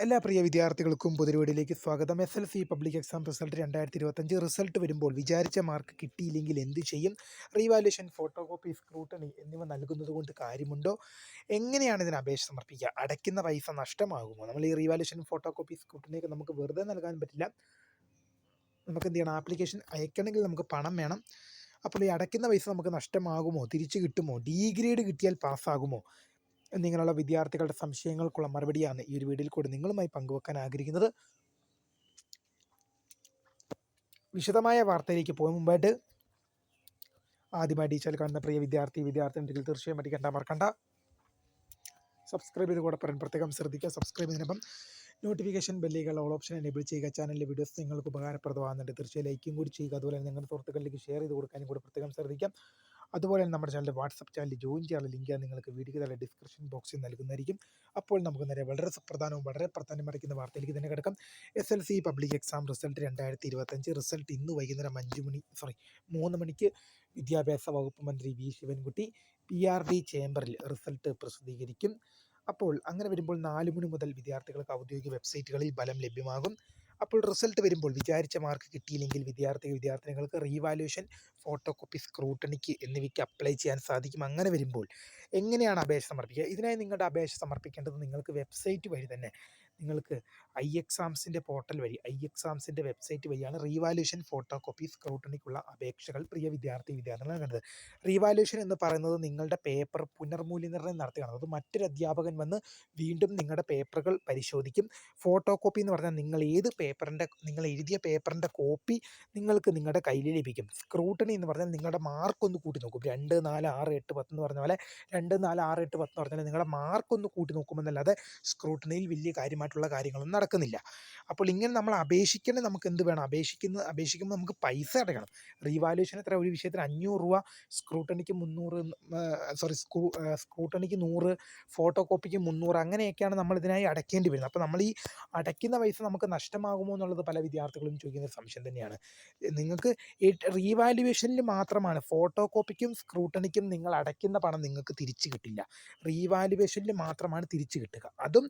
എല്ലാ പ്രിയ വിദ്യാർത്ഥികൾക്കും പുതിരുവീടിലേക്ക് സ്വാഗതം. S L C public exam result രണ്ടായിരത്തി ഇരുപത്തഞ്ച് റിസൾട്ട് വരുമ്പോൾ വിചാരിച്ച മാർക്ക് കിട്ടിയില്ലെങ്കിൽ എന്ത് ചെയ്യും? റീവാലുവേഷൻ ഫോട്ടോ കോപ്പി സ്ക്രൂട്ടണി എന്നിവ നൽകുന്നത് കൊണ്ട് കാര്യമുണ്ടോ? എങ്ങനെയാണ് ഇതിന് അപേക്ഷ സമർപ്പിക്കുക? അടയ്ക്കുന്ന പൈസ നഷ്ടമാകുമോ? നമ്മൾ ഈ റീവാലുവേഷൻ ഫോട്ടോ കോപ്പി സ്ക്രൂട്ടണിയൊക്കെ നമുക്ക് വെറുതെ നൽകാൻ പറ്റില്ല. നമുക്ക് എന്ത് ചെയ്യണം? ആപ്ലിക്കേഷൻ അയക്കണമെങ്കിൽ നമുക്ക് പണം വേണം. അപ്പോൾ ഈ അടയ്ക്കുന്ന പൈസ നമുക്ക് നഷ്ടമാകുമോ? തിരിച്ചു കിട്ടുമോ? ഡി ഗ്രേഡ് കിട്ടിയാൽ പാസ്സാകുമോ എന്നിങ്ങനെയുള്ള വിദ്യാർത്ഥികളുടെ സംശയങ്ങൾക്കുള്ള മറുപടിയാണ് ഈ ഒരു വീഡിയോയിൽ കൂടി നിങ്ങളുമായി പങ്കുവെക്കാൻ ആഗ്രഹിക്കുന്നത്. വിശദമായ വാർത്തയിലേക്ക് പോകും മുമ്പായിട്ട് ആദ്യമായി ടീച്ചർ കാണുന്ന പ്രിയ വിദ്യാർത്ഥി വിദ്യാർത്ഥി ഉണ്ടെങ്കിൽ തീർച്ചയായും പഠിക്കേണ്ട മറക്കണ്ട. സബ്സ്ക്രൈബ് ചെയ്ത് കൂടെ പറയാൻ പ്രത്യേകം ശ്രദ്ധിക്കുക. സബ്സ്ക്രൈബ് ചെയ്യുന്നതിനൊപ്പം നോട്ടിഫിക്കേഷൻ ബെല്ലുകൾ ഓൾ ഓപ്ഷൻ എനേബിൾ ചെയ്യുക. ചാനലിലെ വീഡിയോസ് നിങ്ങൾക്ക് ഉപകാരപ്രദമാകുന്നുണ്ട്. തീർച്ചയായും ലൈക്കും കൂടി ചെയ്യുക. അതുപോലെ തന്നെ നിങ്ങളുടെ സുഹൃത്തുക്കളിലേക്ക് ഷെയർ ചെയ്ത് കൊടുക്കാനും കൂടി പ്രത്യേകം ശ്രദ്ധിക്കാം. അതുപോലെ തന്നെ നമ്മുടെ ചാനലിൽ വാട്സപ്പ് ചാനലിൽ ജോയിൻ ചെയ്യാനുള്ള ലിങ്ക് നിങ്ങൾക്ക് വീഡിയോ തന്നെ ഡിസ്ക്രിപ്ഷൻ ബോക്സിൽ നൽകുന്നതായിരിക്കും. അപ്പോൾ നമുക്ക് നേരെ വളരെ സുപ്രധാനവും വളരെ പ്രധാനം അടയ്ക്കുന്ന വാർത്തയിലേക്ക് തന്നെ കിടക്കാം. S L C public exam result രണ്ടായിരത്തി ഇരുപത്തഞ്ച് റിസൾട്ട് ഇന്ന് വൈകുന്നേരം അഞ്ച് മണി സോറി മൂന്ന് മണിക്ക് വിദ്യാഭ്യാസ വകുപ്പ് മന്ത്രി V Sivankutty P R D ചേംബറിൽ റിസൾട്ട് പ്രസിദ്ധീകരിക്കും. അപ്പോൾ അങ്ങനെ വരുമ്പോൾ നാല് മണി മുതൽ വിദ്യാർത്ഥികൾക്ക് ഔദ്യോഗിക വെബ്സൈറ്റുകളിൽ ഫലം ലഭ്യമാകും. അപ്പോൾ റിസൾട്ട് വരുമ്പോൾ വിചാരിച്ച മാർക്ക് കിട്ടിയില്ലെങ്കിൽ വിദ്യാർത്ഥി വിദ്യാർത്ഥിനികൾക്ക് റീവാലുവേഷൻ ഫോട്ടോ കോപ്പി സ്ക്രൂട്ടണിക്ക് എന്നിവയ്ക്ക് അപ്ലൈ ചെയ്യാൻ സാധിക്കും. അങ്ങനെ വരുമ്പോൾ എങ്ങനെയാണ് അപേക്ഷ സമർപ്പിക്കുക? ഇതിനായി നിങ്ങളുടെ അപേക്ഷ സമർപ്പിക്കേണ്ടത് നിങ്ങൾക്ക് വെബ്സൈറ്റ് വഴി തന്നെ നിങ്ങൾക്ക് ഐ എക്സാംസിന്റെ പോർട്ടൽ വഴി ഐ എക്സാംസിന്റെ വെബ്സൈറ്റ് വഴിയാണ് റീവാലുവേഷൻ ഫോട്ടോ കോപ്പി സ്ക്രൂട്ടണിക്കുള്ള അപേക്ഷകൾ പ്രിയ വിദ്യാർത്ഥി വിദ്യാർത്ഥികൾ നൽകേണ്ടത് റീവാലുവേഷൻ എന്ന് പറയുന്നത് നിങ്ങളുടെ പേപ്പർ പുനർമൂല്യനിർണയം നടത്തുകയാണ്. അത് മറ്റൊരു അധ്യാപകൻ വന്ന് വീണ്ടും നിങ്ങളുടെ പേപ്പറുകൾ പരിശോധിക്കും. ഫോട്ടോ കോപ്പി എന്ന് പറഞ്ഞാൽ നിങ്ങൾ ഏത് പേപ്പറിന്റെ നിങ്ങൾ എഴുതിയ പേപ്പറിന്റെ കോപ്പി നിങ്ങൾക്ക് നിങ്ങളുടെ കയ്യിൽ ലഭിക്കും. സ്ക്രൂട്ടണി എന്ന് പറഞ്ഞാൽ നിങ്ങളുടെ മാർക്ക് ഒന്ന് കൂട്ടി നോക്കും. രണ്ട് നാല് ആറ് എട്ട് പത്ത് എന്ന് പറഞ്ഞ പോലെ രണ്ട് നാല് ആറ് എട്ട് പത്ത് എന്ന് പറഞ്ഞാൽ നിങ്ങളുടെ മാർക്ക് ഒന്ന് കൂട്ടി നോക്കുമെന്നല്ലാതെ സ്ക്രൂട്ടണിയിൽ വലിയ കാര്യമായിട്ടുള്ള കാര്യങ്ങളൊന്നും നടക്കുന്നില്ല. അപ്പോൾ ഇങ്ങനെ നമ്മൾ അപേക്ഷിക്കേണ്ടത് നമുക്ക് എന്ത് വേണം? അപേക്ഷിക്കുന്ന അപേക്ഷിക്കുമ്പോൾ നമുക്ക് പൈസ അടയ്ക്കണം. റീവാലുവേഷൻ എത്ര? ഒരു വിഷയത്തിന് അഞ്ഞൂറ് രൂപ സ്ക്രൂട്ടണിക്ക് മുന്നൂറ് സോറി സ്ക്രൂ സ്ക്രൂട്ടണിക്ക് നൂറ് ഫോട്ടോ കോപ്പിക്ക് മുന്നൂറ് അങ്ങനെയൊക്കെയാണ് നമ്മൾ ഇതിനായി അടയ്ക്കേണ്ടി വരുന്നത്. അപ്പോൾ നമ്മൾ ഈ അടയ്ക്കുന്ന പൈസ നമുക്ക് നഷ്ടമാകുമോ എന്നുള്ളത് പല വിദ്യാർത്ഥികളും ചോദിക്കുന്ന സംശയം തന്നെയാണ്. നിങ്ങൾക്ക് റീവാലുവേഷനിൽ മാത്രമാണ് ഫോട്ടോ കോപ്പിക്കും സ്ക്രൂട്ടണിക്കും നിങ്ങൾ അടയ്ക്കുന്ന പണം നിങ്ങൾക്ക് തിരിച്ചു കിട്ടില്ല. റീവാലുവേഷനിൽ മാത്രമാണ് തിരിച്ചു കിട്ടുക. അതും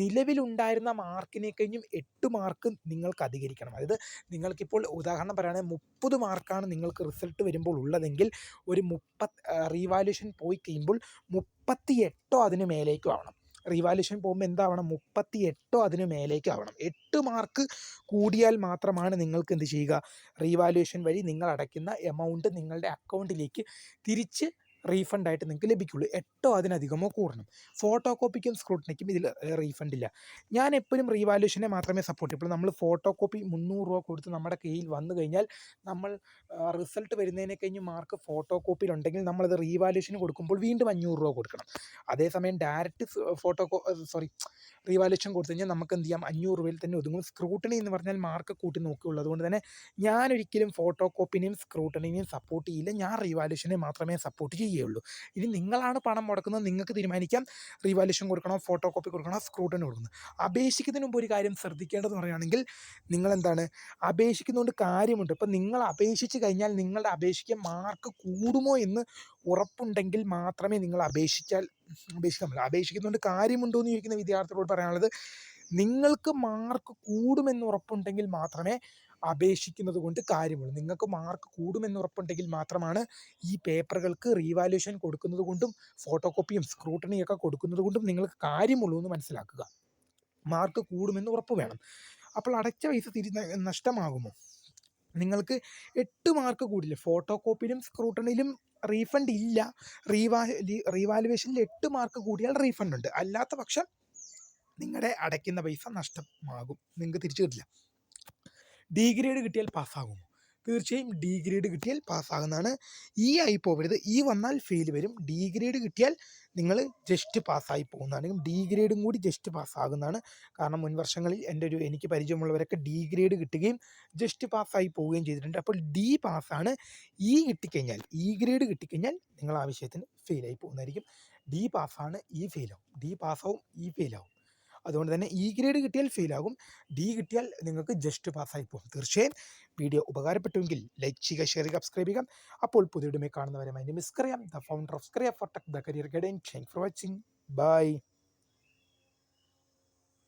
നിലവിലുണ്ടായിരുന്ന മാർക്കിനെ കഴിഞ്ഞും എട്ട് മാർക്ക് നിങ്ങൾക്ക് അധികരിക്കണം. അതായത് നിങ്ങൾക്കിപ്പോൾ ഉദാഹരണം പറയുകയാണെങ്കിൽ മുപ്പത് മാർക്കാണ് നിങ്ങൾക്ക് റിസൾട്ട് വരുമ്പോൾ ഉള്ളതെങ്കിൽ ഒരു മുപ്പത് റീവാലുവേഷൻ പോയി കഴിയുമ്പോൾ മുപ്പത്തി എട്ടോ അതിന് മേലേക്കും ആവണം. റിവാലുഷൻ പോകുമ്പോൾ എന്താവണം? മുപ്പത്തി എട്ടോ അതിന് മേലേക്ക് ആവണം. എട്ട് മാർക്ക് കൂടിയാൽ മാത്രമാണ് നിങ്ങൾക്ക് എന്ത് ചെയ്യുക? റീവാലുവേഷൻ വഴി നിങ്ങൾ അടയ്ക്കുന്ന എമൗണ്ട് നിങ്ങളുടെ അക്കൗണ്ടിലേക്ക് തിരിച്ച് റീഫണ്ട് ആയിട്ട് നിങ്ങൾക്ക് ലഭിക്കുള്ളൂ. എട്ടോ അതിനധികമോ കൂടണം. ഫോട്ടോ കോപ്പിക്കും സ്ക്രൂട്ടിനിക്കും ഇതിൽ റീഫണ്ട് ഇല്ല. ഞാൻ എപ്പോഴും റീവാലുവേഷനെ മാത്രമേ സപ്പോർട്ട് ഇപ്പോൾ നമ്മൾ ഫോട്ടോ കോപ്പി മുന്നൂറ് രൂപ കൊടുത്ത് നമ്മുടെ കയ്യിൽ വന്നു കഴിഞ്ഞാൽ നമ്മൾ റിസൾട്ട് വരുന്നതിനെ കഴിഞ്ഞ് മാർക്ക് ഫോട്ടോ കോപ്പിയിലുണ്ടെങ്കിൽ നമ്മളത് റീവാലുവേഷന് കൊടുക്കുമ്പോൾ വീണ്ടും അഞ്ഞൂറ് രൂപ കൊടുക്കണം. അതേസമയം ഡയറക്റ്റ് ഫോട്ടോ സോറി റീവാലുവേഷൻ കൊടുത്തു കഴിഞ്ഞാൽ നമുക്ക് എന്ത് ചെയ്യാം? അഞ്ഞൂറ് രൂപയിൽ തന്നെ ഒതുങ്ങും. സ്ക്രൂട്ടണി എന്ന് പറഞ്ഞാൽ മാർക്ക് കൂട്ടി നോക്കിയുള്ളൂ. അതുകൊണ്ട് തന്നെ ഞാനൊരിക്കലും ഫോട്ടോ കോപ്പിനെയും സ്ക്രൂട്ടണിനെയും സപ്പോർട്ട് ചെയ്യില്ല. ഞാൻ റീവാലുവേഷനെ മാത്രമേ സപ്പോർട്ട് ചെയ്യുകയുള്ളൂ ഇനി നിങ്ങളാണ് പണം മുടക്കുന്നത്. നിങ്ങൾക്ക് തീരുമാനിക്കാം. റീവാലുവേഷൻ കൊടുക്കണോ? ഫോട്ടോ കോപ്പി കൊടുക്കണോ? സ്ക്രൂട്ടണി കൊടുക്കണം അപേക്ഷിക്കുന്നതിന് മുമ്പ് ഒരു കാര്യം ശ്രദ്ധിക്കേണ്ടതെന്ന് പറയുകയാണെങ്കിൽ നിങ്ങളെന്താണ്? അപേക്ഷിക്കുന്നതുകൊണ്ട് കാര്യമുണ്ട്. ഇപ്പം നിങ്ങൾ അപേക്ഷിച്ച് കഴിഞ്ഞാൽ നിങ്ങളുടെ അപേക്ഷിക്കാൻ മാർക്ക് കൂടുമോ എന്ന് ഉറപ്പുണ്ടെങ്കിൽ മാത്രമേ നിങ്ങൾ അപേക്ഷിച്ചാൽ അപേക്ഷിക്കാൻ പറ്റില്ല അപേക്ഷിക്കുന്നതുകൊണ്ട് കാര്യമുണ്ടോ എന്ന് ചോദിക്കുന്ന വിദ്യാർത്ഥികളോട് പറയാനുള്ളത് നിങ്ങൾക്ക് മാർക്ക് കൂടുമെന്ന് ഉറപ്പുണ്ടെങ്കിൽ മാത്രമേ അപേക്ഷിക്കുന്നത് കൊണ്ട് കാര്യമുള്ളൂ. നിങ്ങൾക്ക് മാർക്ക് കൂടുമെന്ന് ഉറപ്പുണ്ടെങ്കിൽ മാത്രമാണ് ഈ പേപ്പറുകൾക്ക് റീവാലുവേഷൻ കൊടുക്കുന്നത് കൊണ്ടും ഫോട്ടോ കോപ്പിയും സ്ക്രൂട്ടണിയൊക്കെ കൊടുക്കുന്നത് കൊണ്ടും നിങ്ങൾക്ക് കാര്യമുള്ളൂ എന്ന് മനസ്സിലാക്കുക. മാർക്ക് കൂടുമെന്ന് ഉറപ്പ് വേണം. അപ്പോൾ അടച്ച പൈസ തിരി നഷ്ടമാകുമോ? നിങ്ങൾക്ക് എട്ട് മാർക്ക് കൂടില്ല? ഫോട്ടോ കോപ്പിയിലും സ്ക്രൂട്ടണിയിലും റീഫണ്ട് ഇല്ല റീവാ റീവാലുവേഷനിൽ എട്ട് മാർക്ക് കൂടിയാൽ റീഫണ്ട് ഉണ്ട്. അല്ലാത്ത പക്ഷം നിങ്ങളുടെ അടയ്ക്കുന്ന പൈസ നഷ്ടമാകും. നിങ്ങൾക്ക് തിരിച്ചു കിട്ടില്ല. ഡി ഗ്രേഡ് കിട്ടിയാൽ പാസ്സാകുമോ? തീർച്ചയായും ഡി ഗ്രേഡ് കിട്ടിയാൽ പാസ്സാകുന്നതാണ്. ഈ ആയി പോകരുത് ഈ വന്നാൽ ഫെയിൽ വരും. ഡി ഗ്രേഡ് കിട്ടിയാൽ നിങ്ങൾ ജസ്റ്റ് പാസ്സായി പോകുന്നതാണ്. ഡി ഗ്രേഡും കൂടി ജസ്റ്റ് പാസ്സാകുന്നതാണ്. കാരണം മുൻ വർഷങ്ങളിൽ എന്റെ ഒരു എനിക്ക് പരിചയമുള്ളവരൊക്കെ ഡി ഗ്രേഡ് കിട്ടുകയും ജസ്റ്റ് പാസ്സായി പോവുകയും ചെയ്തിട്ടുണ്ട്. അപ്പോൾ ഡി പാസ്സാണ്. ഇ കിട്ടിക്കഴിഞ്ഞാൽ ഇ ഗ്രേഡ് കിട്ടിക്കഴിഞ്ഞാൽ നിങ്ങൾ ആവശ്യത്തിന് ഫെയിലായി പോകുന്നതായിരിക്കും. ഡി പാസ്സാണ് ഇ ഫെയിലാവും ഡി പാസ്സാവും ഇ ഫെയിലാവും അതുകൊണ്ട് തന്നെ ഇ ഗ്രേഡ് കിട്ടിയാൽ ഫെയിലാകും ഡി കിട്ടിയാൽ നിങ്ങൾക്ക് ജസ്റ്റ് പാസ്സായി പോകും. തീർച്ചയായും വീഡിയോ ഉപകാരപ്പെട്ടുവെങ്കിൽ ലൈക്ക് ചെയ്യുക ഷെയർ ചെയ്യുക സബ്സ്ക്രൈബ് ചെയ്യുക. അപ്പോൾ പുതിയ ഉടമയെ കാണുന്നവരെ my name is Kariyam the founder of സ്ക്രിയ for tech the career guidance thank for watching bye